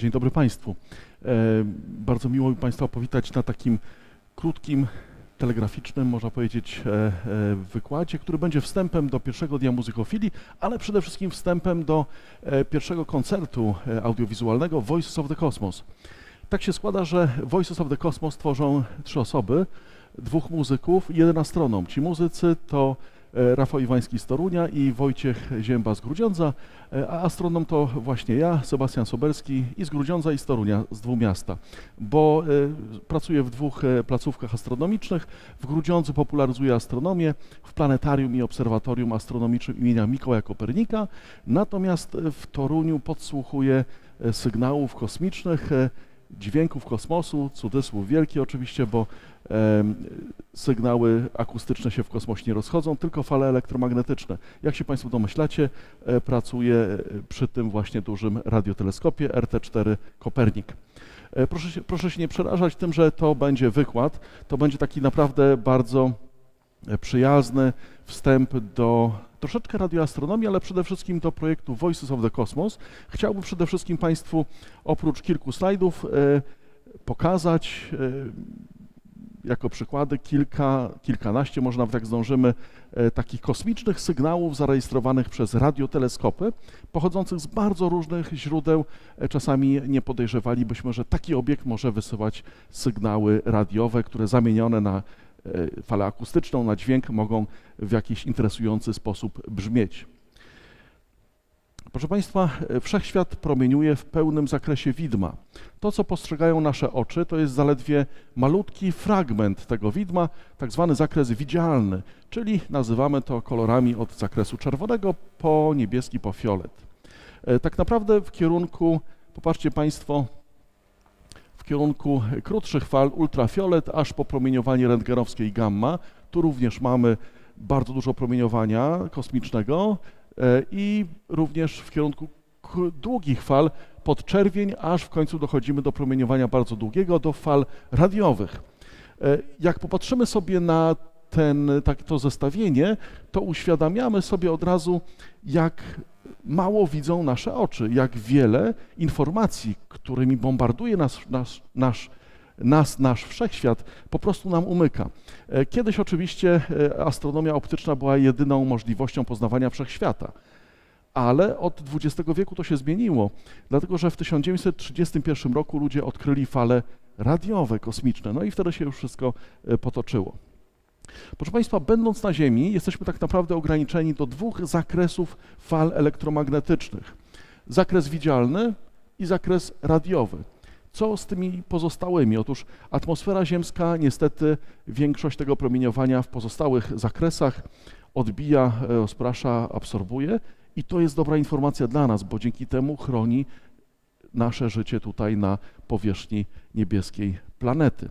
Dzień dobry Państwu. E, Bardzo miło mi Państwa powitać na takim krótkim, telegraficznym, można powiedzieć, e, e, wykładzie, który będzie wstępem do pierwszego dnia muzykofilii, ale przede wszystkim wstępem do pierwszego koncertu audiowizualnego Voices of the Cosmos. Tak się składa, że Voices of the Cosmos tworzą trzy osoby, dwóch muzyków i jeden astronom. Ci muzycy to Rafał Iwański z Torunia i Wojciech Zięba z Grudziądza, e, a astronom to właśnie ja, Sebastian Soberski i z Grudziądza i z Torunia, z dwóch miasta, bo e, pracuję w dwóch e, placówkach astronomicznych. W Grudziądzu popularyzuję astronomię, w planetarium i obserwatorium astronomicznym imienia Mikołaja Kopernika, natomiast e, w Toruniu podsłuchuję e, sygnałów kosmicznych, e, dźwięków kosmosu, cudzysłów wielki oczywiście, bo em, sygnały akustyczne się w kosmosie nie rozchodzą, tylko fale elektromagnetyczne. Jak się Państwo domyślacie, e, pracuję e, przy tym właśnie dużym radioteleskopie RT4 Kopernik. E, Proszę się, proszę się nie przerażać tym, że to będzie wykład. To będzie taki naprawdę bardzo e, przyjazny wstęp do troszeczkę radioastronomii, ale przede wszystkim do projektu Voices of the Cosmos. Chciałbym przede wszystkim Państwu oprócz kilku slajdów e, pokazać e, jako przykłady kilka, kilkanaście, może nawet jak zdążymy, e, takich kosmicznych sygnałów zarejestrowanych przez radioteleskopy, pochodzących z bardzo różnych źródeł. Czasami nie podejrzewalibyśmy, że taki obiekt może wysyłać sygnały radiowe, które zamienione na falę akustyczną, na dźwięk mogą w jakiś interesujący sposób brzmieć. Proszę Państwa, e, wszechświat promieniuje w pełnym zakresie widma. To, co postrzegają nasze oczy, to jest zaledwie malutki fragment tego widma, tak zwany zakres widzialny, czyli nazywamy to kolorami od zakresu czerwonego po niebieski, po fiolet. E, Tak naprawdę w kierunku, popatrzcie Państwo, kierunku krótszych fal ultrafiolet, aż po promieniowanie rentgenowskie i gamma. Tu również mamy bardzo dużo promieniowania kosmicznego e, i również w kierunku długich fal pod czerwień, aż w końcu dochodzimy do promieniowania bardzo długiego, do fal radiowych. E, Jak popatrzymy sobie na ten, tak, to zestawienie, to uświadamiamy sobie od razu, jak mało widzą nasze oczy, jak wiele informacji, którymi bombarduje nas, nasz, nasz, nas nasz wszechświat, po prostu nam umyka. E, Kiedyś oczywiście e, astronomia optyczna była jedyną możliwością poznawania wszechświata, ale od XX wieku to się zmieniło, dlatego że w 1931 roku ludzie odkryli fale radiowe, kosmiczne, no i wtedy się już wszystko e, potoczyło. Proszę Państwa, będąc na Ziemi, jesteśmy tak naprawdę ograniczeni do dwóch zakresów fal elektromagnetycznych. Zakres widzialny i zakres radiowy. Co z tymi pozostałymi? Otóż atmosfera ziemska niestety większość tego promieniowania w pozostałych zakresach odbija, e, rozprasza, absorbuje i to jest dobra informacja dla nas, bo dzięki temu chroni nasze życie tutaj na powierzchni niebieskiej planety.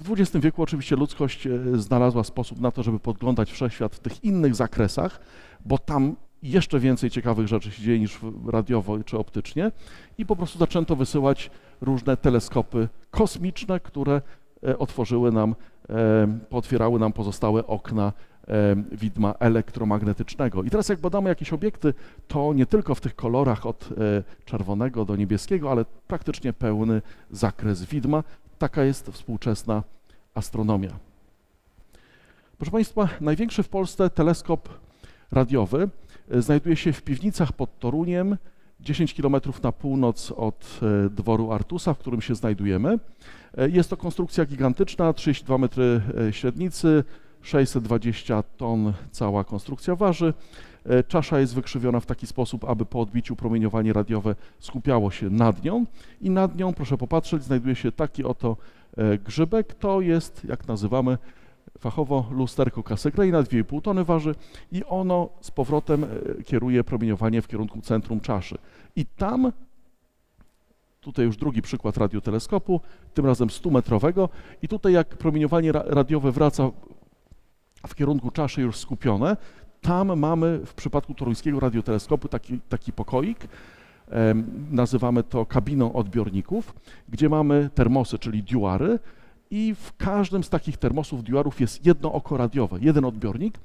W XX wieku oczywiście ludzkość e, znalazła sposób na to, żeby podglądać wszechświat w tych innych zakresach, bo tam jeszcze więcej ciekawych rzeczy się dzieje niż radiowo czy optycznie i po prostu zaczęto wysyłać różne teleskopy kosmiczne, które e, otworzyły nam, e, pootwierały nam pozostałe okna widma elektromagnetycznego. I teraz jak badamy jakieś obiekty, to nie tylko w tych kolorach od czerwonego do niebieskiego, ale praktycznie pełny zakres widma. Taka jest współczesna astronomia. Proszę Państwa, największy w Polsce teleskop radiowy e, znajduje się w piwnicach pod Toruniem, 10 km na północ od e, dworu Artusa, w którym się znajdujemy. E, Jest to konstrukcja gigantyczna, 32 metry średnicy, 620 ton cała konstrukcja waży. E, Czasza jest wykrzywiona w taki sposób, aby po odbiciu promieniowanie radiowe skupiało się nad nią i nad nią, proszę popatrzeć, znajduje się taki oto e, grzybek. To jest, jak nazywamy fachowo, lusterko Cassegraina, 2,5 tony waży i ono z powrotem e, kieruje promieniowanie w kierunku centrum czaszy. I tam, tutaj już drugi przykład radioteleskopu, tym razem 100-metrowego i tutaj jak promieniowanie ra- radiowe wraca w kierunku czaszy już skupione, tam mamy w przypadku toruńskiego radioteleskopu taki, taki pokoik, nazywamy to kabiną odbiorników, gdzie mamy termosy, czyli diuary i w każdym z takich termosów, diuarów jest jedno oko radiowe, jeden odbiornik,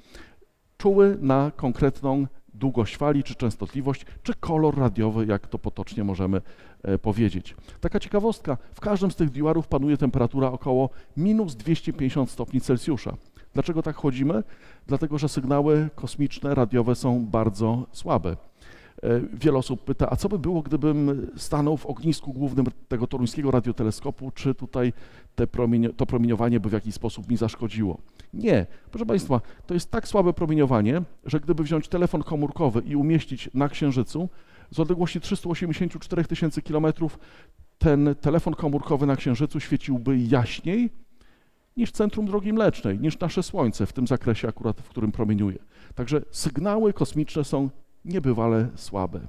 czuły na konkretną długość fali, czy częstotliwość, czy kolor radiowy, jak to potocznie możemy e, powiedzieć. Taka ciekawostka, w każdym z tych diuarów panuje temperatura około minus 250 stopni Celsjusza. Dlaczego tak chodzimy? Dlatego, że sygnały kosmiczne, radiowe są bardzo słabe. E, Wiele osób pyta, a co by było, gdybym stanął w ognisku głównym tego toruńskiego radioteleskopu, czy tutaj to promieniowanie by w jakiś sposób mi zaszkodziło? Nie. Proszę Państwa, to jest tak słabe promieniowanie, że gdyby wziąć telefon komórkowy i umieścić na Księżycu, z odległości 384 tysięcy kilometrów ten telefon komórkowy na Księżycu świeciłby jaśniej niż centrum drogi mlecznej, niż nasze Słońce w tym zakresie akurat, w którym promieniuje. Także sygnały kosmiczne są niebywale słabe.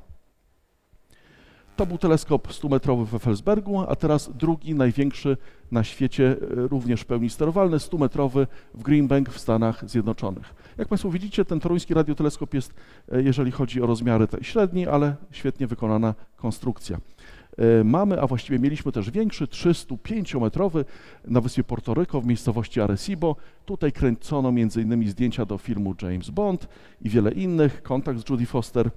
To był teleskop 100-metrowy w Effelsbergu, a teraz drugi, największy na świecie, e, również w pełni sterowalny, 100-metrowy w Green Bank w Stanach Zjednoczonych. Jak Państwo widzicie, ten toruński radioteleskop jest, e, jeżeli chodzi o rozmiary, średni, ale świetnie wykonana konstrukcja. E, Mamy, a właściwie mieliśmy też większy, 305-metrowy na wyspie Porto Rico w miejscowości Arecibo. Tutaj kręcono m.in. zdjęcia do filmu James Bond i wiele innych, kontakt z Judy Foster.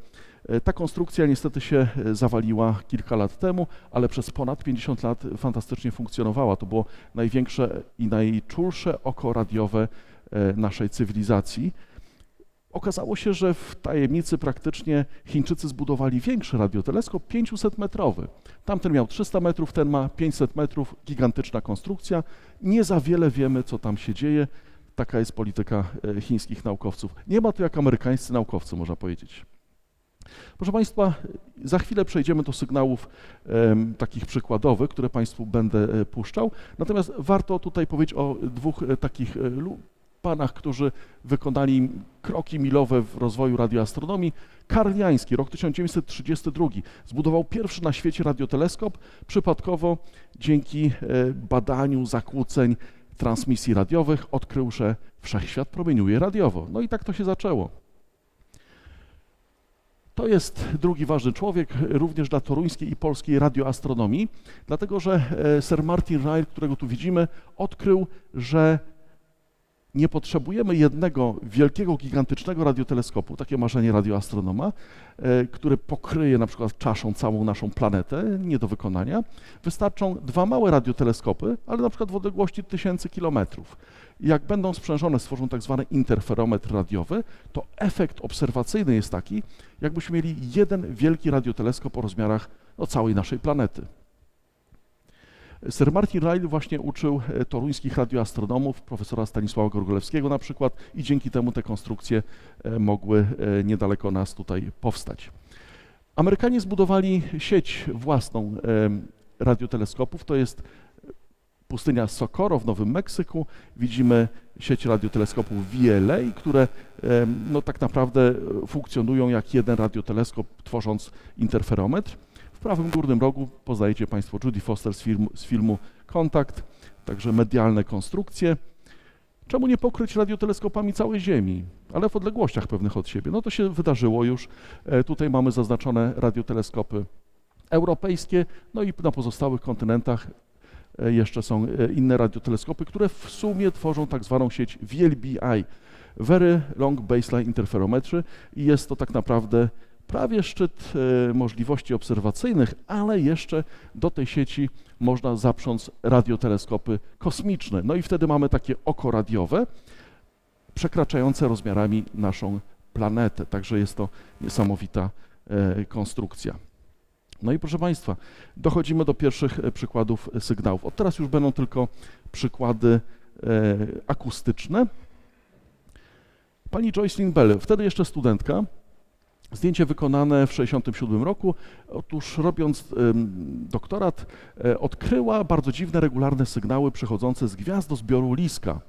E, Ta konstrukcja niestety się e, zawaliła kilka lat temu, ale przez ponad 50 lat fantastycznie funkcjonowała. To było największe i najczulsze oko radiowe naszej cywilizacji. Okazało się, że w tajemnicy praktycznie Chińczycy zbudowali większy radioteleskop 500-metrowy. Tamten miał 300 metrów, ten ma 500 metrów, gigantyczna konstrukcja. Nie za wiele wiemy, co tam się dzieje. Taka jest polityka e, chińskich naukowców. Nie ma to jak amerykańscy naukowcy, można powiedzieć. Proszę Państwa, za chwilę przejdziemy do sygnałów em, takich przykładowych, które Państwu będę e, puszczał. Natomiast warto tutaj powiedzieć o dwóch e, takich panach, którzy wykonali kroki milowe w rozwoju radioastronomii. Karl Jański, rok 1932, zbudował pierwszy na świecie radioteleskop, przypadkowo dzięki e, badaniu zakłóceń transmisji radiowych odkrył, że wszechświat promieniuje radiowo. No i tak to się zaczęło. To jest drugi ważny człowiek, również dla toruńskiej i polskiej radioastronomii, dlatego że e, Sir Martin Ryle, którego tu widzimy, odkrył, że nie potrzebujemy jednego wielkiego, gigantycznego radioteleskopu, takie marzenie radioastronoma, e, który pokryje na przykład czaszą całą naszą planetę, nie do wykonania. Wystarczą dwa małe radioteleskopy, ale na przykład w odległości tysięcy kilometrów. Jak będą sprzężone, stworzą tak zwany interferometr radiowy, to efekt obserwacyjny jest taki, jakbyśmy mieli jeden wielki radioteleskop o rozmiarach no, całej naszej planety. Sir Martin Ryle właśnie uczył e, toruńskich radioastronomów, profesora Stanisława Gorgolewskiego na przykład i dzięki temu te konstrukcje e, mogły e, niedaleko nas tutaj powstać. Amerykanie zbudowali sieć własną radioteleskopów, to jest pustynia Socorro w Nowym Meksyku. Widzimy sieć radioteleskopów VLA, które no, tak naprawdę funkcjonują jak jeden radioteleskop, tworząc interferometr. W prawym górnym rogu poznajecie Państwo Judy Foster z filmu, z filmu Kontakt, także medialne konstrukcje. Czemu nie pokryć radioteleskopami całej Ziemi, ale w odległościach pewnych od siebie? No to się wydarzyło już. E, Tutaj mamy zaznaczone radioteleskopy europejskie, no i na pozostałych kontynentach e, jeszcze są e, inne radioteleskopy, które w sumie tworzą tak zwaną sieć VLBI, Very Long Baseline Interferometry i jest to tak naprawdę prawie szczyt e, możliwości obserwacyjnych, ale jeszcze do tej sieci można zaprząc radioteleskopy kosmiczne. No i wtedy mamy takie oko radiowe przekraczające rozmiarami naszą planetę. Także jest to niesamowita e, konstrukcja. No i proszę Państwa, dochodzimy do pierwszych e, przykładów sygnałów. Od teraz już będą tylko przykłady akustyczne. Pani Joycelyn Bell, wtedy jeszcze studentka, Zdjęcie wykonane w 1967 roku. Otóż robiąc doktorat, e, odkryła bardzo dziwne, regularne sygnały przechodzące z gwiazdozbioru Liska.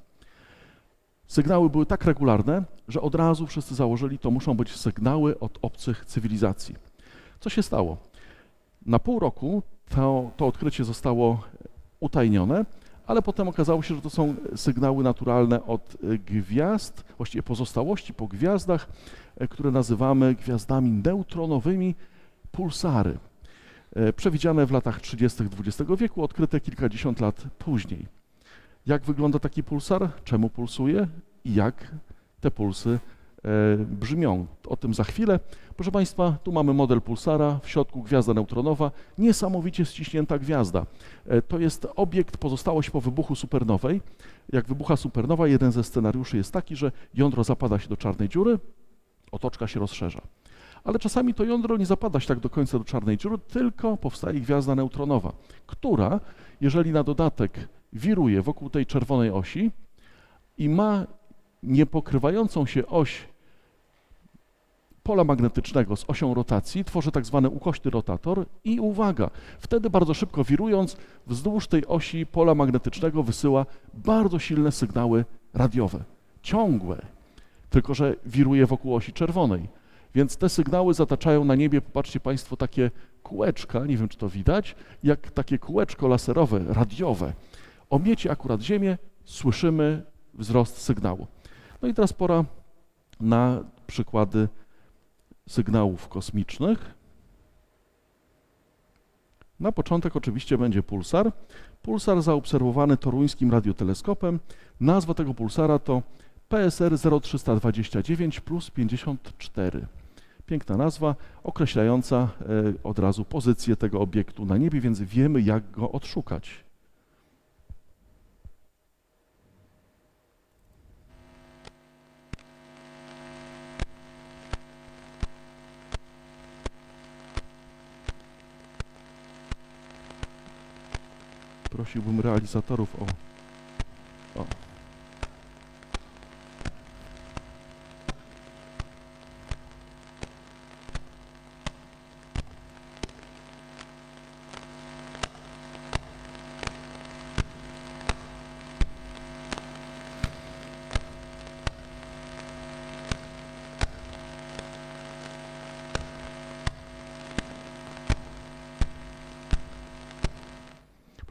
Sygnały były tak regularne, że od razu wszyscy założyli, to muszą być sygnały od obcych cywilizacji. Co się stało? Na pół roku to, to odkrycie zostało utajnione, ale potem okazało się, że to są sygnały naturalne od e, gwiazd, właściwie pozostałości po gwiazdach, e, które nazywamy gwiazdami neutronowymi pulsary. E, Przewidziane w latach 30. XX wieku, odkryte kilkadziesiąt lat później. Jak wygląda taki pulsar? Czemu pulsuje? I jak te pulsy brzmią. O tym za chwilę. Proszę Państwa, tu mamy model pulsara, w środku gwiazda neutronowa, niesamowicie ściśnięta gwiazda. E, To jest obiekt, pozostałość po wybuchu supernowej. Jak wybucha supernowa, jeden ze scenariuszy jest taki, że jądro zapada się do czarnej dziury, otoczka się rozszerza. Ale czasami to jądro nie zapada się tak do końca do czarnej dziury, tylko powstaje gwiazda neutronowa, która, jeżeli na dodatek wiruje wokół tej czerwonej osi i ma niepokrywającą się oś pola magnetycznego z osią rotacji, tworzy tak zwany ukośny rotator i uwaga, wtedy bardzo szybko wirując wzdłuż tej osi pola magnetycznego wysyła bardzo silne sygnały radiowe, ciągłe, tylko że wiruje wokół osi czerwonej. Więc te sygnały zataczają na niebie, popatrzcie Państwo, takie kółeczka, nie wiem czy to widać, jak takie kółeczko laserowe, radiowe. Omiecie akurat Ziemię, słyszymy wzrost sygnału. No i teraz pora na przykłady sygnałów kosmicznych. Na początek oczywiście będzie pulsar. Pulsar zaobserwowany toruńskim radioteleskopem. Nazwa tego pulsara to PSR 0329 plus 54. Piękna nazwa, określająca e, od razu pozycję tego obiektu na niebie, więc wiemy jak go odszukać. Prosiłbym realizatorów o. o.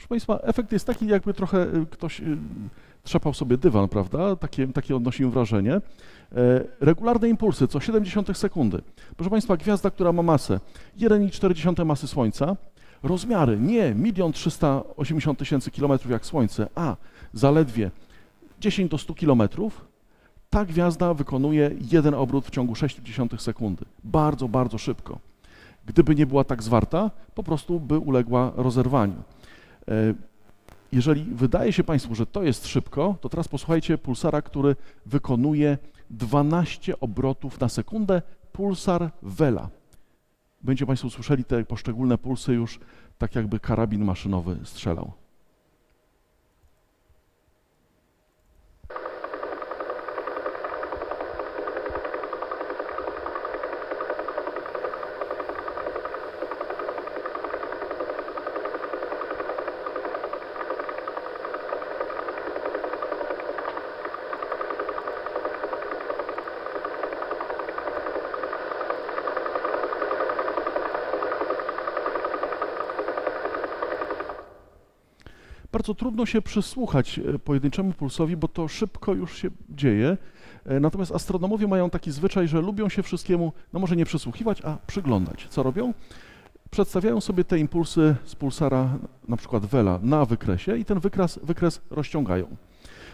Państwa, efekt jest taki, jakby trochę y, ktoś y, trzepał sobie dywan, prawda? Takie, takie odnosimy wrażenie. E, Regularne impulsy co 0,7 sekundy. Proszę Państwa, gwiazda, która ma masę 1,4 masy Słońca, rozmiary nie 1 380 tysięcy kilometrów jak Słońce, a zaledwie 10 do 100 kilometrów, ta gwiazda wykonuje jeden obrót w ciągu 0,6 sekundy. Bardzo, bardzo szybko. Gdyby nie była tak zwarta, po prostu by uległa rozerwaniu. E, Jeżeli wydaje się Państwu, że to jest szybko, to teraz posłuchajcie pulsara, który wykonuje 12 obrotów na sekundę, pulsar Vela. Będzie Państwo słyszeli te poszczególne pulsy już tak jakby karabin maszynowy strzelał. Bardzo trudno się przysłuchać e, pojedynczemu pulsowi, bo to szybko już się dzieje. E, Natomiast astronomowie mają taki zwyczaj, że lubią się wszystkiemu, no może nie przysłuchiwać, a przyglądać. Co robią? Przedstawiają sobie te impulsy z pulsara, na przykład Vela, na wykresie i ten wykres, wykres rozciągają.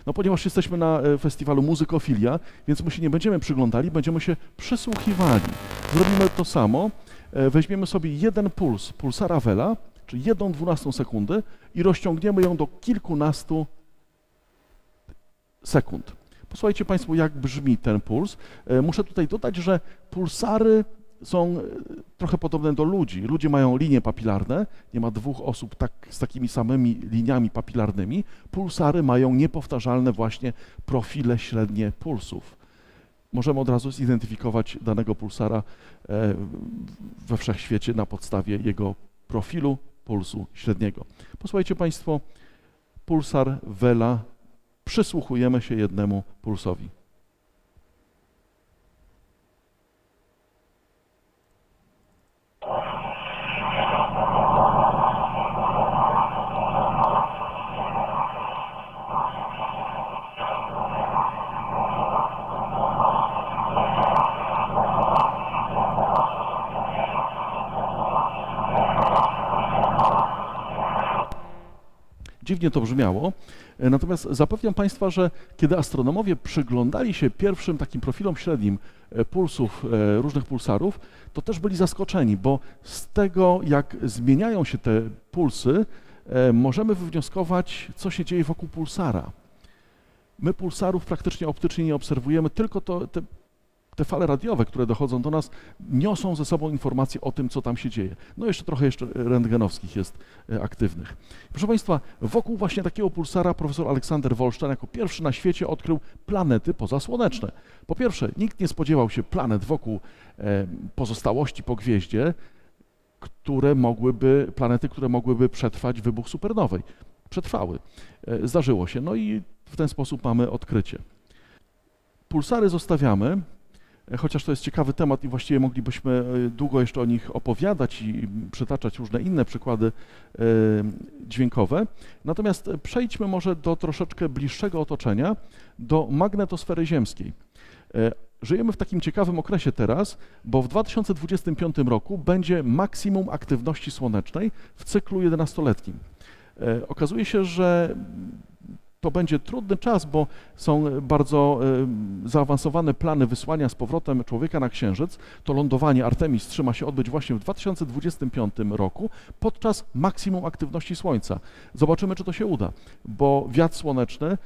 No ponieważ jesteśmy na e, festiwalu Muzykofilia, więc my się nie będziemy przyglądali, będziemy się przysłuchiwali. Zrobimy to samo. Weźmiemy sobie jeden puls pulsara Vela, czyli jedną dwunastą sekundy i rozciągniemy ją do kilkunastu sekund. Posłuchajcie Państwo, jak brzmi ten puls. E, Muszę tutaj dodać, że pulsary są e, trochę podobne do ludzi. Ludzie mają linie papilarne, nie ma dwóch osób tak, z takimi samymi liniami papilarnymi. Pulsary mają niepowtarzalne właśnie profile średnie pulsów. Możemy od razu zidentyfikować danego pulsara e, we wszechświecie na podstawie jego profilu pulsu średniego. Posłuchajcie Państwo, pulsar Vela, przysłuchujemy się jednemu pulsowi. Dziwnie to brzmiało. E, Natomiast zapewniam Państwa, że kiedy astronomowie przyglądali się pierwszym takim profilom średnim e, pulsów e, różnych pulsarów, to też byli zaskoczeni, bo z tego, jak zmieniają się te pulsy, możemy wywnioskować, co się dzieje wokół pulsara. My pulsarów praktycznie optycznie nie obserwujemy, tylko to, te, te fale radiowe, które dochodzą do nas, niosą ze sobą informacje o tym, co tam się dzieje. No jeszcze trochę jeszcze rentgenowskich jest e, aktywnych. Proszę Państwa, wokół właśnie takiego pulsara profesor Aleksander Wolszczan jako pierwszy na świecie odkrył planety pozasłoneczne. Po pierwsze, nikt nie spodziewał się planet wokół e, pozostałości po gwieździe, które mogłyby, planety, które mogłyby przetrwać wybuch supernowej. Przetrwały. E, Zdarzyło się. No i w ten sposób mamy odkrycie. Pulsary zostawiamy, chociaż to jest ciekawy temat i właściwie moglibyśmy e, długo jeszcze o nich opowiadać i przytaczać różne inne przykłady e, dźwiękowe. Natomiast przejdźmy może do troszeczkę bliższego otoczenia, do magnetosfery ziemskiej. E, Żyjemy w takim ciekawym okresie teraz, bo w 2025 roku będzie maksimum aktywności słonecznej w cyklu 11-letnim. E, Okazuje się, że to będzie trudny czas, bo są bardzo e, zaawansowane plany wysłania z powrotem człowieka na Księżyc. To lądowanie Artemis 3 ma się odbyć właśnie w 2025 roku podczas maksimum aktywności Słońca. Zobaczymy, czy to się uda, bo wiatr słoneczny e,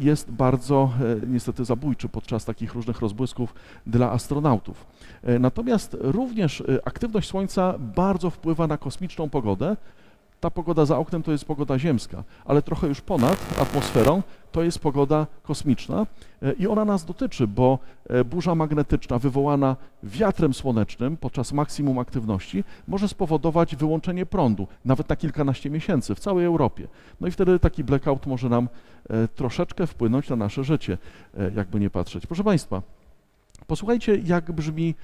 jest bardzo e, niestety zabójczy podczas takich różnych rozbłysków dla astronautów. E, Natomiast również e, aktywność Słońca bardzo wpływa na kosmiczną pogodę, ta pogoda za oknem to jest pogoda ziemska, ale trochę już ponad atmosferą to jest pogoda kosmiczna e, i ona nas dotyczy, bo e, burza magnetyczna wywołana wiatrem słonecznym podczas maksimum aktywności może spowodować wyłączenie prądu, nawet na kilkanaście miesięcy w całej Europie. No i wtedy taki blackout może nam e, troszeczkę wpłynąć na nasze życie, jakby nie patrzeć. Proszę Państwa, posłuchajcie, jak brzmi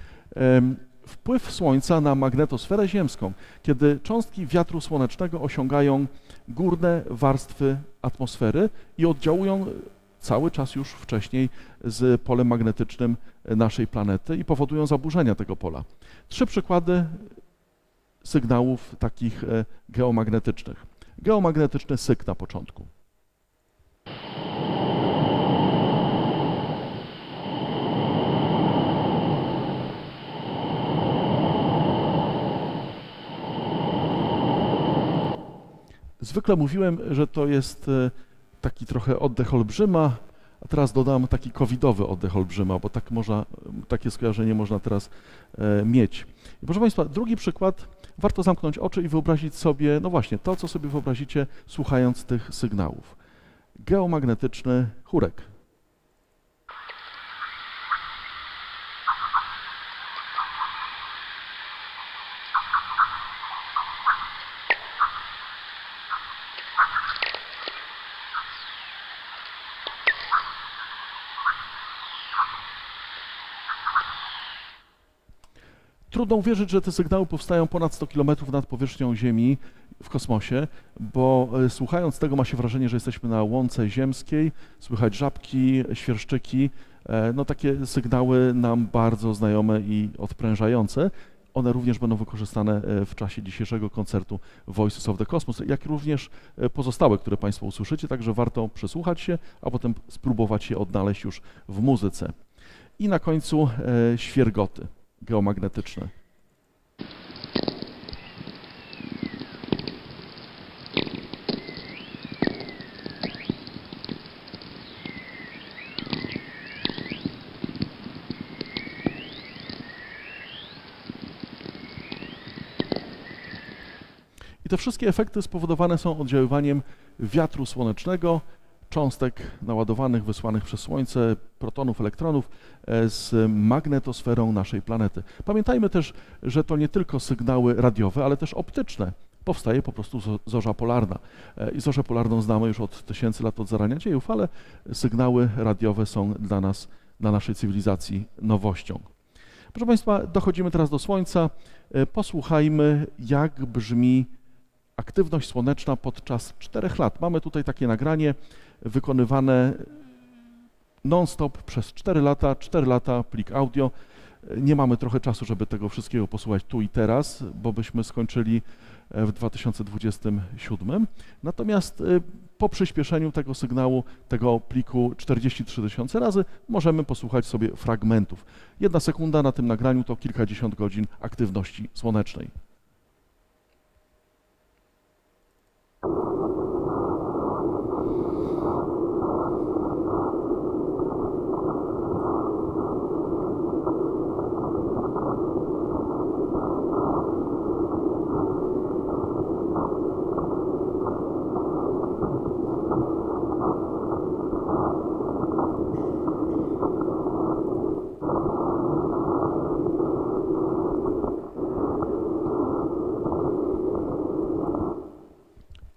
wpływ Słońca na magnetosferę ziemską, kiedy cząstki wiatru słonecznego osiągają górne warstwy atmosfery i oddziałują cały czas już wcześniej z polem magnetycznym naszej planety i powodują zaburzenia tego pola. Trzy przykłady sygnałów takich e, geomagnetycznych. Geomagnetyczny syk na początku. Zwykle mówiłem, że to jest e, taki trochę oddech olbrzyma, a teraz dodam taki covidowy oddech olbrzyma, bo tak można, takie skojarzenie można teraz e, mieć. I proszę Państwa, drugi przykład, warto zamknąć oczy i wyobrazić sobie, no właśnie, to co sobie wyobrazicie słuchając tych sygnałów. Geomagnetyczny chórek. Trudno uwierzyć, że te sygnały powstają ponad 100 km nad powierzchnią Ziemi w kosmosie, bo e, słuchając tego ma się wrażenie, że jesteśmy na łące ziemskiej, słychać żabki, świerszczyki, e, no takie sygnały nam bardzo znajome i odprężające. One również będą wykorzystane e, w czasie dzisiejszego koncertu Voices of the Cosmos, jak również pozostałe, które Państwo usłyszycie, także warto przysłuchać się, a potem spróbować je odnaleźć już w muzyce. I na końcu świergoty geomagnetyczne. I te wszystkie efekty spowodowane są oddziaływaniem wiatru słonecznego, cząstek naładowanych, wysłanych przez Słońce, protonów, elektronów e, z magnetosferą naszej planety. Pamiętajmy też, że to nie tylko sygnały radiowe, ale też optyczne. Powstaje po prostu zo- zorza polarna. E, I zorzę polarną znamy już od tysięcy lat od zarania dziejów, ale sygnały radiowe są dla nas, dla naszej cywilizacji nowością. Proszę Państwa, dochodzimy teraz do Słońca. E, Posłuchajmy, jak brzmi aktywność słoneczna podczas 4 lat. Mamy tutaj takie nagranie wykonywane non-stop przez 4 lata, 4 lata plik audio. Nie mamy trochę czasu, żeby tego wszystkiego posłuchać tu i teraz, bo byśmy skończyli e, w 2027. Natomiast e, po przyspieszeniu tego sygnału, tego pliku 43 tysiące razy, możemy posłuchać sobie fragmentów. Jedna sekunda na tym nagraniu to kilkadziesiąt godzin aktywności słonecznej.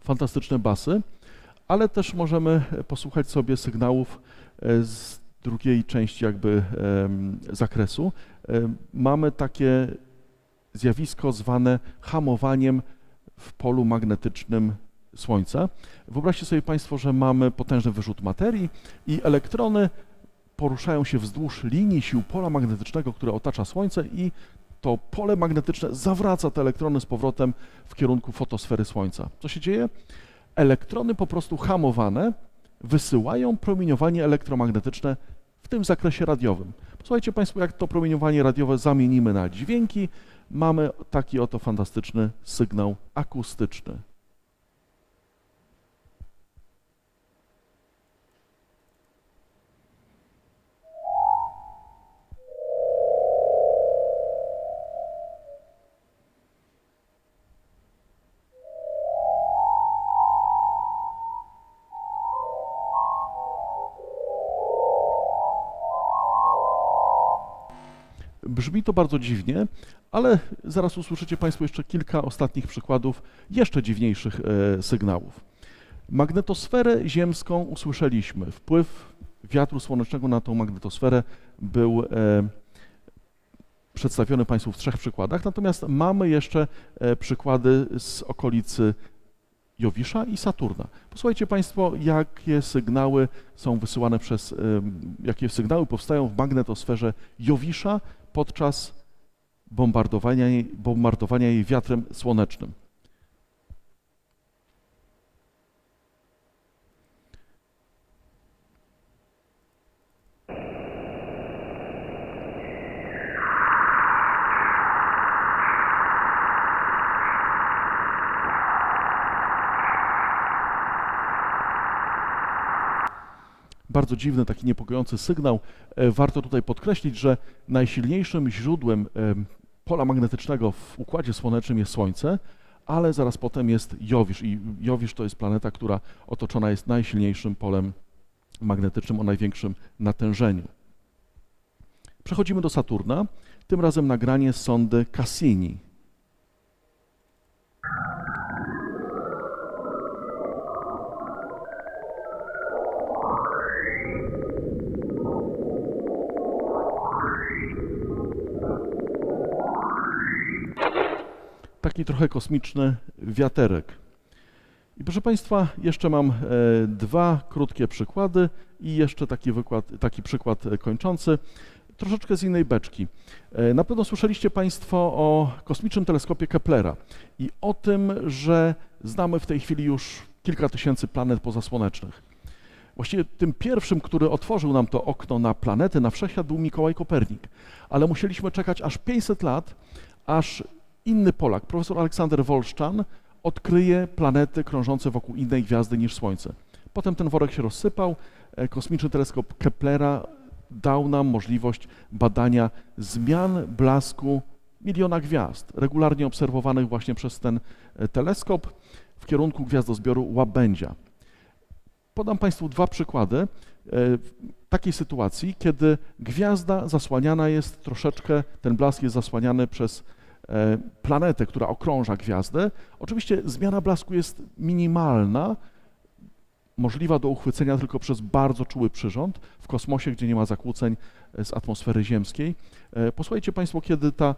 Fantastyczne basy, ale też możemy posłuchać sobie sygnałów e, z drugiej części jakby zakresu. Em, Mamy takie zjawisko zwane hamowaniem w polu magnetycznym Słońca. Wyobraźcie sobie Państwo, że mamy potężny wyrzut materii i elektrony poruszają się wzdłuż linii sił pola magnetycznego, które otacza Słońce i to pole magnetyczne zawraca te elektrony z powrotem w kierunku fotosfery Słońca. Co się dzieje? Elektrony po prostu hamowane wysyłają promieniowanie elektromagnetyczne w tym zakresie radiowym. Posłuchajcie Państwo, jak to promieniowanie radiowe zamienimy na dźwięki. Mamy taki oto fantastyczny sygnał akustyczny. Brzmi to bardzo dziwnie, ale zaraz usłyszycie Państwo jeszcze kilka ostatnich przykładów jeszcze dziwniejszych e, sygnałów. Magnetosferę ziemską usłyszeliśmy. Wpływ wiatru słonecznego na tą magnetosferę był e, przedstawiony Państwu w trzech przykładach, natomiast mamy jeszcze e, przykłady z okolicy Jowisza i Saturna. Posłuchajcie Państwo, jakie sygnały są wysyłane przez, jakie sygnały powstają w magnetosferze Jowisza podczas bombardowania bombardowania jej wiatrem słonecznym. Bardzo dziwny, taki niepokojący sygnał. E, Warto tutaj podkreślić, że najsilniejszym źródłem em, pola magnetycznego w Układzie Słonecznym jest Słońce, ale zaraz potem jest Jowisz i Jowisz to jest planeta, która otoczona jest najsilniejszym polem magnetycznym o największym natężeniu. Przechodzimy do Saturna, tym razem nagranie sondy Cassini. Taki trochę kosmiczny wiaterek. I proszę Państwa, jeszcze mam e, dwa krótkie przykłady i jeszcze taki, wykład, taki przykład e, kończący, troszeczkę z innej beczki. E, na pewno słyszeliście Państwo o kosmicznym teleskopie Keplera i o tym, że znamy w tej chwili już kilka tysięcy planet pozasłonecznych. Właściwie tym pierwszym, który otworzył nam to okno na planety, na wszechświat był Mikołaj Kopernik, ale musieliśmy czekać aż 500 lat, aż inny Polak, profesor Aleksander Wolszczan, odkryje planety krążące wokół innej gwiazdy niż Słońce. Potem ten worek się rozsypał, e, kosmiczny teleskop Keplera dał nam możliwość badania zmian blasku miliona gwiazd, regularnie obserwowanych właśnie przez ten e, teleskop w kierunku gwiazdozbioru Łabędzia. Podam Państwu dwa przykłady e, takiej sytuacji, kiedy gwiazda zasłaniana jest troszeczkę, ten blask jest zasłaniany przez planetę, która okrąża gwiazdę. Oczywiście zmiana blasku jest minimalna, możliwa do uchwycenia tylko przez bardzo czuły przyrząd w kosmosie, gdzie nie ma zakłóceń e, z atmosfery ziemskiej. E, Posłuchajcie Państwo, kiedy ta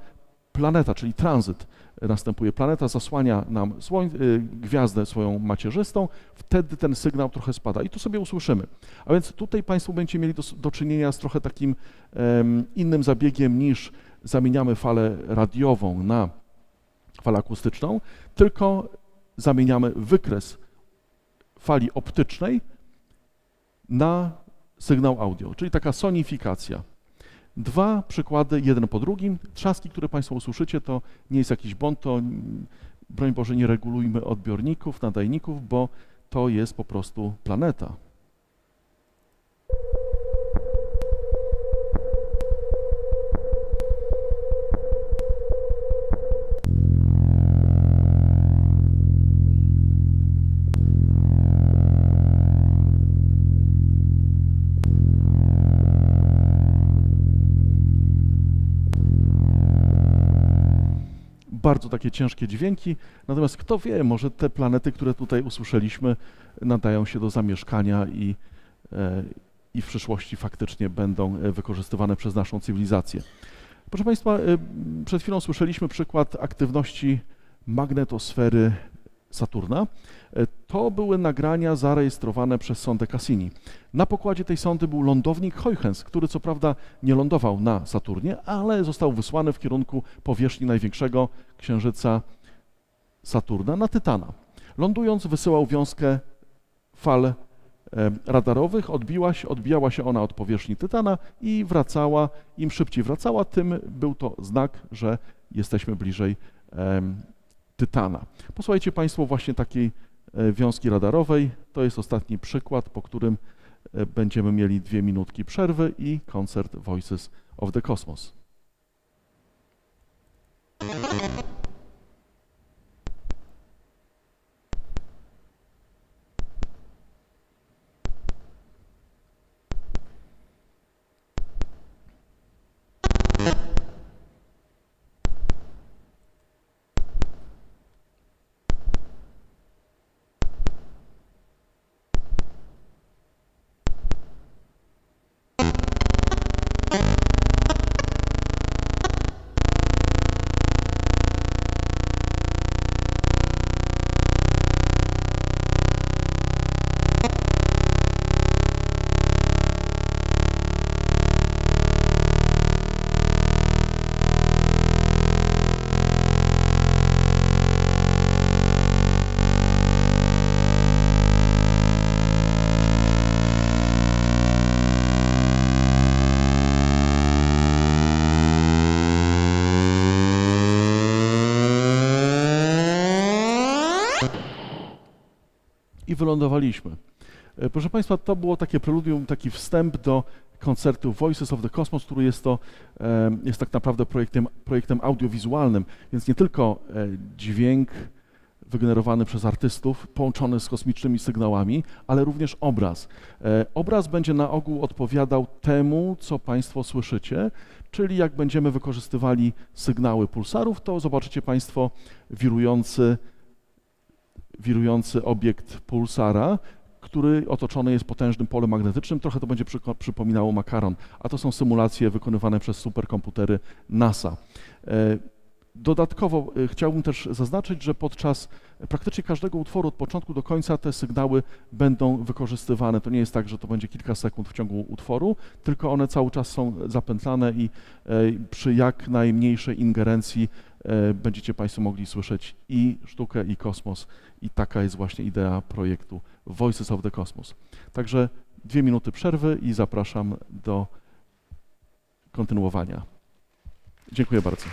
planeta, czyli tranzyt e, następuje, planeta zasłania nam słoń, y, gwiazdę swoją macierzystą, wtedy ten sygnał trochę spada i to sobie usłyszymy. A więc tutaj Państwo będziecie mieli do, do czynienia z trochę takim em, innym zabiegiem niż zamieniamy falę radiową na falę akustyczną, tylko zamieniamy wykres fali optycznej na sygnał audio, czyli taka sonifikacja. Dwa przykłady, jeden po drugim. Trzaski, które Państwo usłyszycie, to nie jest jakiś błąd, to broń Boże nie regulujmy odbiorników, nadajników, bo to jest po prostu planeta. Bardzo takie ciężkie dźwięki. Natomiast kto wie, może te planety, które tutaj usłyszeliśmy, nadają się do zamieszkania i, e, i w przyszłości faktycznie będą e, wykorzystywane przez naszą cywilizację. Proszę Państwa, e, przed chwilą słyszeliśmy przykład aktywności magnetosfery Saturna. E, To były nagrania zarejestrowane przez sondę Cassini. Na pokładzie tej sondy był lądownik Huygens, który co prawda nie lądował na Saturnie, ale został wysłany w kierunku powierzchni największego księżyca Saturna na Tytana. Lądując wysyłał wiązkę fal e, radarowych, odbiła się, odbijała się ona od powierzchni Tytana i wracała. Im szybciej wracała, tym był to znak, że jesteśmy bliżej Tytana. Posłuchajcie Państwo właśnie takiej e, wiązki radarowej. To jest ostatni przykład, po którym e, będziemy mieli dwie minutki przerwy i koncert Voices of the Cosmos. I wylądowaliśmy. E, Proszę Państwa, to było takie preludium, taki wstęp do koncertu Voices of the Cosmos, który jest to, e, jest tak naprawdę projektem, projektem audiowizualnym, więc nie tylko e, dźwięk wygenerowany przez artystów, połączony z kosmicznymi sygnałami, ale również obraz. Obraz będzie na ogół odpowiadał temu, co Państwo słyszycie, czyli jak będziemy wykorzystywali sygnały pulsarów, to zobaczycie Państwo wirujący wirujący obiekt pulsara, który otoczony jest potężnym polem magnetycznym. Trochę to będzie przypominało makaron, a to są symulacje wykonywane przez superkomputery NASA. E, Dodatkowo e, chciałbym też zaznaczyć, że podczas praktycznie każdego utworu od początku do końca te sygnały będą wykorzystywane. To nie jest tak, że to będzie kilka sekund w ciągu utworu, tylko one cały czas są zapętlane i e, przy jak najmniejszej ingerencji będziecie Państwo mogli słyszeć i sztukę, i kosmos. I taka jest właśnie idea projektu Voices of the Cosmos. Także dwie minuty przerwy i zapraszam do kontynuowania. Dziękuję bardzo.